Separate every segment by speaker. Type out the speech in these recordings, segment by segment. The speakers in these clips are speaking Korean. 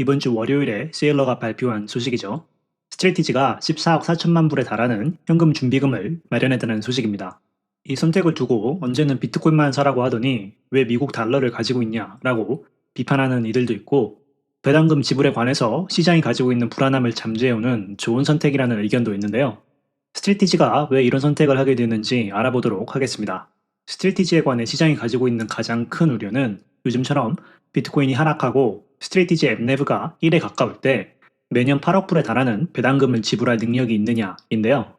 Speaker 1: 이번 주 월요일에 세일러가 발표한 소식이죠. 스트레티지가 14억 4천만 불에 달하는 현금 준비금을 마련했다는 소식입니다. 이 선택을 두고 언제는 비트코인만 사라고 하더니 왜 미국 달러를 가지고 있냐라고 비판하는 이들도 있고 배당금 지불에 관해서 시장이 가지고 있는 불안함을 잠재우는 좋은 선택이라는 의견도 있는데요. 스트레티지가 왜 이런 선택을 하게 됐는지 알아보도록 하겠습니다. 스트레티지에 관해 시장이 가지고 있는 가장 큰 우려는 요즘처럼 비트코인이 하락하고 스트레티지 앱내브가 1에 가까울 때 매년 8억 불에 달하는 배당금을 지불할 능력이 있느냐인데요.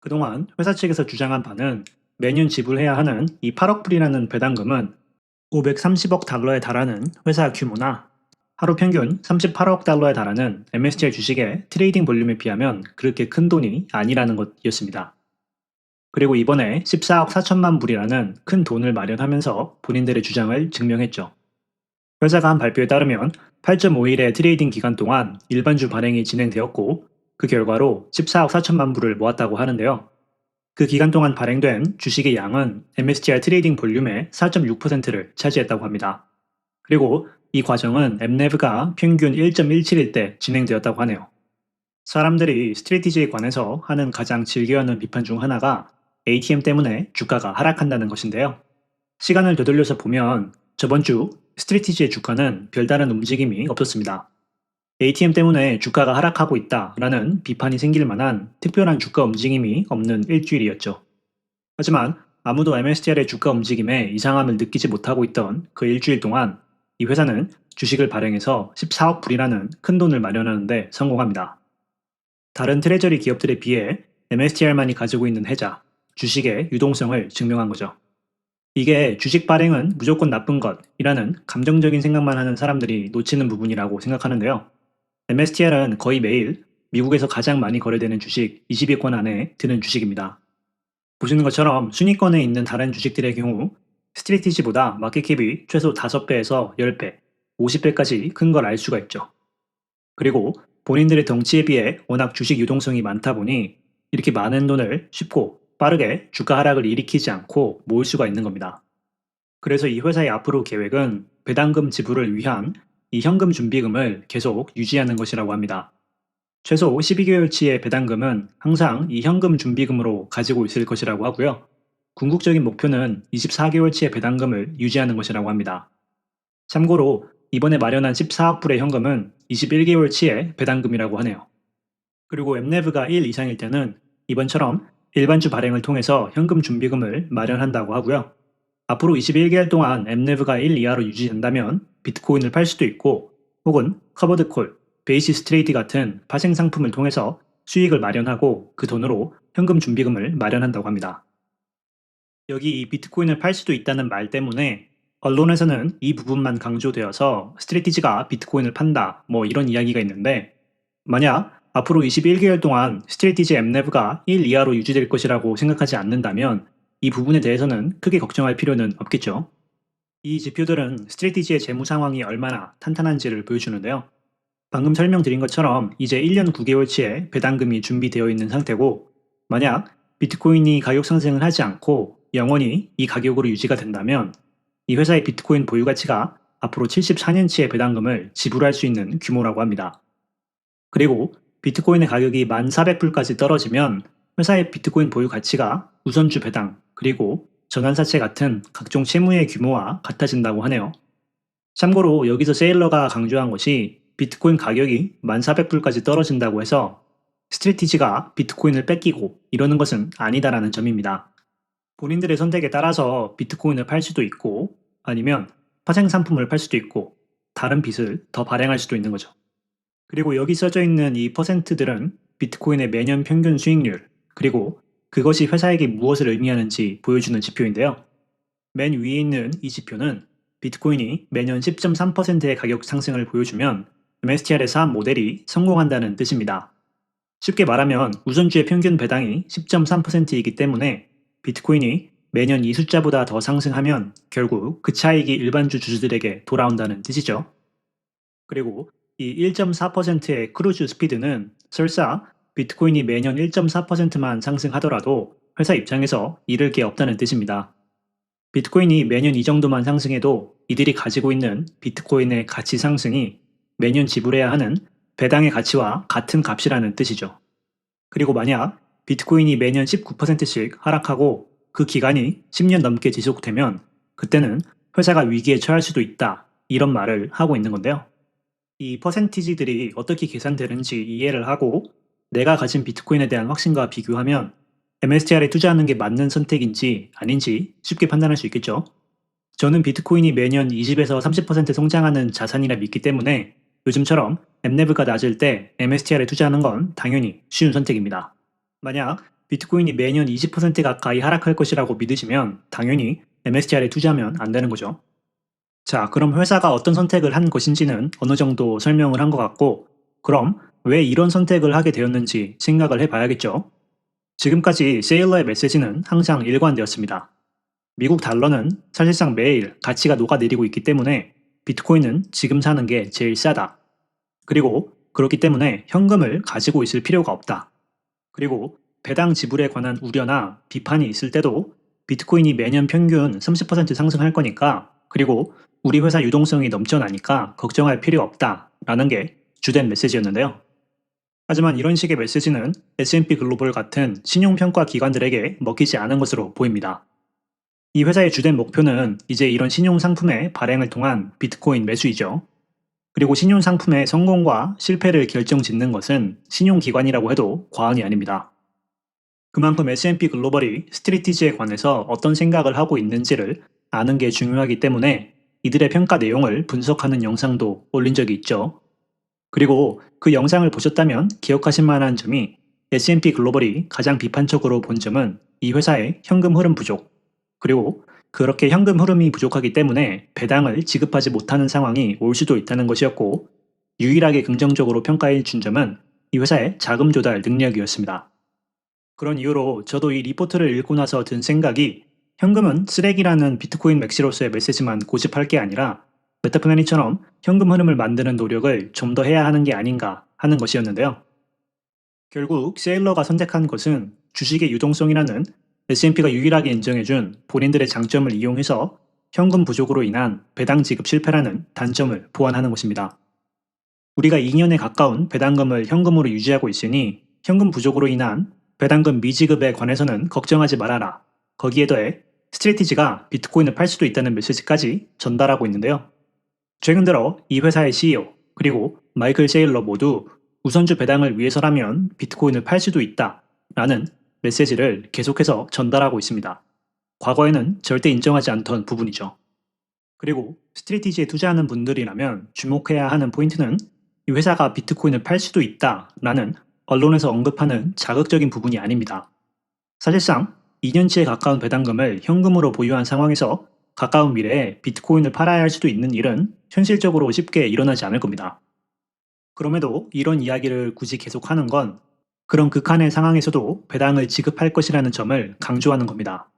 Speaker 1: 그동안 회사 측에서 주장한 바는 매년 지불해야 하는 이 8억 불이라는 배당금은 530억 달러에 달하는 회사 규모나 하루 평균 38억 달러에 달하는 MSTR 주식의 트레이딩 볼륨에 비하면 그렇게 큰 돈이 아니라는 것이었습니다. 그리고 이번에 14억 4천만 불이라는 큰 돈을 마련하면서 본인들의 주장을 증명했죠. 회사가 한 발표에 따르면 8.5일의 트레이딩 기간 동안 일반주 발행이 진행되었고 그 결과로 14억 4천만 불을 모았다고 하는데요. 그 기간 동안 발행된 주식의 양은 MSTR 트레이딩 볼륨의 4.6%를 차지했다고 합니다. 그리고 이 과정은 엠네브가 평균 1.17일 때 진행되었다고 하네요. 사람들이 스트레티지에 관해서 하는 가장 즐겨하는 비판 중 하나가 ATM 때문에 주가가 하락한다는 것인데요. 시간을 되돌려서 보면 저번 주 스트레티지의 주가는 별다른 움직임이 없었습니다. ATM 때문에 주가가 하락하고 있다라는 비판이 생길 만한 특별한 주가 움직임이 없는 일주일이었죠. 하지만 아무도 MSTR의 주가 움직임에 이상함을 느끼지 못하고 있던 그 일주일 동안 이 회사는 주식을 발행해서 14억 불이라는 큰 돈을 마련하는데 성공합니다. 다른 트레저리 기업들에 비해 MSTR만이 가지고 있는 해자, 주식의 유동성을 증명한 거죠. 이게 주식 발행은 무조건 나쁜 것이라는 감정적인 생각만 하는 사람들이 놓치는 부분이라고 생각하는데요. MSTR은 거의 매일 미국에서 가장 많이 거래되는 주식 20위권 안에 드는 주식입니다. 보시는 것처럼 순위권에 있는 다른 주식들의 경우 스트레티지보다 마켓캡이 최소 5배에서 10배, 50배까지 큰 걸 알 수가 있죠. 그리고 본인들의 덩치에 비해 워낙 주식 유동성이 많다 보니 이렇게 많은 돈을 쉽고 빠르게 주가 하락을 일으키지 않고 모을 수가 있는 겁니다. 그래서 이 회사의 앞으로 계획은 배당금 지불을 위한 이 현금 준비금을 계속 유지하는 것이라고 합니다. 최소 12개월치의 배당금은 항상 이 현금 준비금으로 가지고 있을 것이라고 하고요. 궁극적인 목표는 24개월치의 배당금을 유지하는 것이라고 합니다. 참고로 이번에 마련한 14억 불의 현금은 21개월치의 배당금이라고 하네요. 그리고 엠네브가 1 이상일 때는 이번처럼 일반주 발행을 통해서 현금 준비금을 마련한다고 하고요. 앞으로 21개월 동안 엠네브가 1 이하로 유지된다면 비트코인을 팔 수도 있고 혹은 커버드콜, 베이시스 트레이드 같은 파생 상품을 통해서 수익을 마련하고 그 돈으로 현금 준비금을 마련한다고 합니다. 여기 이 비트코인을 팔 수도 있다는 말 때문에 언론에서는 이 부분만 강조되어서 스트레티지가 비트코인을 판다 뭐 이런 이야기가 있는데 만약 앞으로 21개월 동안 스트레티지 엠네브가 1 이하로 유지될 것이라고 생각하지 않는다면 이 부분에 대해서는 크게 걱정할 필요는 없겠죠. 이 지표들은 스트레티지의 재무 상황이 얼마나 탄탄한지를 보여주는데요. 방금 설명드린 것처럼 이제 1년 9개월치의 배당금이 준비되어 있는 상태고 만약 비트코인이 가격 상승을 하지 않고 영원히 이 가격으로 유지가 된다면 이 회사의 비트코인 보유 가치가 앞으로 74년치의 배당금을 지불할 수 있는 규모라고 합니다. 그리고 비트코인의 가격이 1,400불까지 떨어지면 회사의 비트코인 보유 가치가 우선주 배당 그리고 전환사채 같은 각종 채무의 규모와 같아진다고 하네요. 참고로 여기서 세일러가 강조한 것이 비트코인 가격이 1,400불까지 떨어진다고 해서 스트레티지가 비트코인을 뺏기고 이러는 것은 아니다라는 점입니다. 본인들의 선택에 따라서 비트코인을 팔 수도 있고 아니면 파생 상품을 팔 수도 있고 다른 빚을 더 발행할 수도 있는 거죠. 그리고 여기 써져 있는 이 퍼센트들은 비트코인의 매년 평균 수익률 그리고 그것이 회사에게 무엇을 의미하는지 보여주는 지표인데요. 맨 위에 있는 이 지표는 비트코인이 매년 10.3%의 가격 상승을 보여주면 MSTR에서 한 모델이 성공한다는 뜻입니다. 쉽게 말하면 우선주의 평균 배당이 10.3%이기 때문에 비트코인이 매년 이 숫자보다 더 상승하면 결국 그 차익이 일반주 주주들에게 돌아온다는 뜻이죠. 그리고 이 1.4%의 크루즈 스피드는 설사 비트코인이 매년 1.4%만 상승하더라도 회사 입장에서 잃을 게 없다는 뜻입니다. 비트코인이 매년 이 정도만 상승해도 이들이 가지고 있는 비트코인의 가치 상승이 매년 지불해야 하는 배당의 가치와 같은 값이라는 뜻이죠. 그리고 만약 비트코인이 매년 19%씩 하락하고 그 기간이 10년 넘게 지속되면 그때는 회사가 위기에 처할 수도 있다. 이런 말을 하고 있는 건데요. 이 퍼센티지들이 어떻게 계산되는지 이해를 하고 내가 가진 비트코인에 대한 확신과 비교하면 MSTR에 투자하는 게 맞는 선택인지 아닌지 쉽게 판단할 수 있겠죠. 저는 비트코인이 매년 20에서 30% 성장하는 자산이라 믿기 때문에 요즘처럼 엠레브가 낮을 때 MSTR에 투자하는 건 당연히 쉬운 선택입니다. 만약 비트코인이 매년 20% 가까이 하락할 것이라고 믿으시면 당연히 MSTR에 투자하면 안 되는 거죠. 자, 그럼 회사가 어떤 선택을 한 것인지는 어느 정도 설명을 한 것 같고, 그럼 왜 이런 선택을 하게 되었는지 생각을 해봐야겠죠. 지금까지 세일러의 메시지는 항상 일관되었습니다. 미국 달러는 사실상 매일 가치가 녹아내리고 있기 때문에 비트코인은 지금 사는 게 제일 싸다. 그리고 그렇기 때문에 현금을 가지고 있을 필요가 없다. 그리고 배당 지불에 관한 우려나 비판이 있을 때도 비트코인이 매년 평균 30% 상승할 거니까 그리고 우리 회사 유동성이 넘쳐나니까 걱정할 필요 없다. 라는 게 주된 메시지였는데요. 하지만 이런 식의 메시지는 S&P 글로벌 같은 신용평가 기관들에게 먹히지 않은 것으로 보입니다. 이 회사의 주된 목표는 이제 이런 신용 상품의 발행을 통한 비트코인 매수이죠. 그리고 신용 상품의 성공과 실패를 결정짓는 것은 신용기관이라고 해도 과언이 아닙니다. 그만큼 S&P 글로벌이 스트리티지에 관해서 어떤 생각을 하고 있는지를 아는 게 중요하기 때문에 이들의 평가 내용을 분석하는 영상도 올린 적이 있죠. 그리고 그 영상을 보셨다면 기억하실 만한 점이 S&P 글로벌이 가장 비판적으로 본 점은 이 회사의 현금 흐름 부족, 그리고 그렇게 현금 흐름이 부족하기 때문에 배당을 지급하지 못하는 상황이 올 수도 있다는 것이었고 유일하게 긍정적으로 평가해 준 점은 이 회사의 자금 조달 능력이었습니다. 그런 이유로 저도 이 리포트를 읽고 나서 든 생각이 현금은 쓰레기라는 비트코인 맥시로서의 메시지만 고집할 게 아니라 메타플래닛처럼 현금 흐름을 만드는 노력을 좀 더 해야 하는 게 아닌가 하는 것이었는데요. 결국 세일러가 선택한 것은 주식의 유동성이라는 S&P가 유일하게 인정해준 본인들의 장점을 이용해서 현금 부족으로 인한 배당 지급 실패라는 단점을 보완하는 것입니다. 우리가 2년에 가까운 배당금을 현금으로 유지하고 있으니 현금 부족으로 인한 배당금 미지급에 관해서는 걱정하지 말아라. 거기에 더해 스트레티지가 비트코인을 팔 수도 있다는 메시지까지 전달하고 있는데요. 최근 들어 이 회사의 CEO 그리고 마이클 세일러 모두 우선주 배당을 위해서라면 비트코인을 팔 수도 있다 라는 메시지를 계속해서 전달하고 있습니다. 과거에는 절대 인정하지 않던 부분이죠. 그리고 스트레티지에 투자하는 분들이라면 주목해야 하는 포인트는 이 회사가 비트코인을 팔 수도 있다 라는 언론에서 언급하는 자극적인 부분이 아닙니다. 사실상 2년치에 가까운 배당금을 현금으로 보유한 상황에서 가까운 미래에 비트코인을 팔아야 할 수도 있는 일은 현실적으로 쉽게 일어나지 않을 겁니다. 그럼에도 이런 이야기를 굳이 계속하는 건 그런 극한의 상황에서도 배당을 지급할 것이라는 점을 강조하는 겁니다.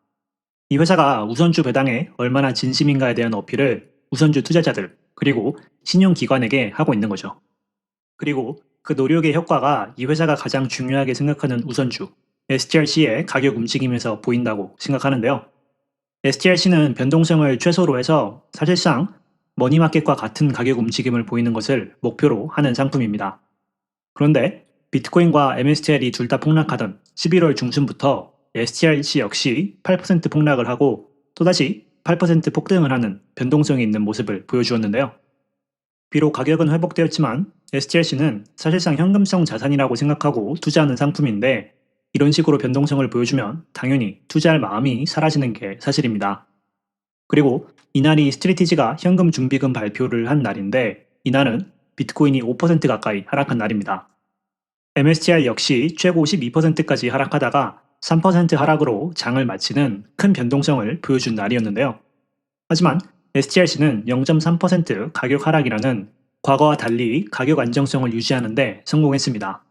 Speaker 1: 이 회사가 우선주 배당에 얼마나 진심인가에 대한 어필을 우선주 투자자들 그리고 신용기관에게 하고 있는 거죠. 그리고 그 노력의 효과가 이 회사가 가장 중요하게 생각하는 우선주 STRC의 가격 움직임에서 보인다고 생각하는데요. STRC는 변동성을 최소로 해서 사실상 머니마켓과 같은 가격 움직임을 보이는 것을 목표로 하는 상품입니다. 그런데 비트코인과 MSTR이 둘 다 폭락하던 11월 중순부터 STRC 역시 8% 폭락을 하고 또다시 8% 폭등을 하는 변동성이 있는 모습을 보여주었는데요. 비록 가격은 회복되었지만 STRC는 사실상 현금성 자산이라고 생각하고 투자하는 상품인데 이런 식으로 변동성을 보여주면 당연히 투자할 마음이 사라지는 게 사실입니다. 그리고 이날이 스트리티지가 현금 준비금 발표를 한 날인데 이날은 비트코인이 5% 가까이 하락한 날입니다. MSTR 역시 최고 12%까지 하락하다가 3% 하락으로 장을 마치는 큰 변동성을 보여준 날이었는데요. 하지만 STRC는 0.3% 가격 하락이라는 과거와 달리 가격 안정성을 유지하는데 성공했습니다.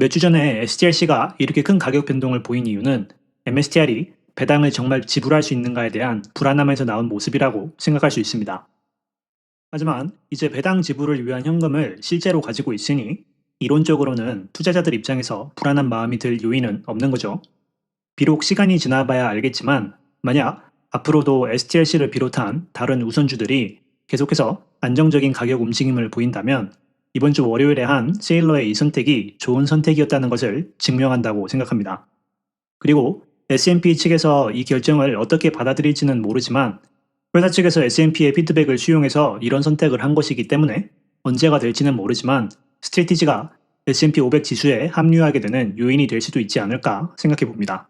Speaker 1: 몇 주 전에 STRC가 이렇게 큰 가격 변동을 보인 이유는 MSTR이 배당을 정말 지불할 수 있는가에 대한 불안함에서 나온 모습이라고 생각할 수 있습니다. 하지만 이제 배당 지불을 위한 현금을 실제로 가지고 있으니 이론적으로는 투자자들 입장에서 불안한 마음이 들 요인은 없는 거죠. 비록 시간이 지나봐야 알겠지만 만약 앞으로도 STLC를 비롯한 다른 우선주들이 계속해서 안정적인 가격 움직임을 보인다면 이번 주 월요일에 한 세일러의 이 선택이 좋은 선택이었다는 것을 증명한다고 생각합니다. 그리고 S&P 측에서 이 결정을 어떻게 받아들일지는 모르지만 회사 측에서 S&P의 피드백을 수용해서 이런 선택을 한 것이기 때문에 언제가 될지는 모르지만 스트레티지가 S&P 500 지수에 합류하게 되는 요인이 될 수도 있지 않을까 생각해 봅니다.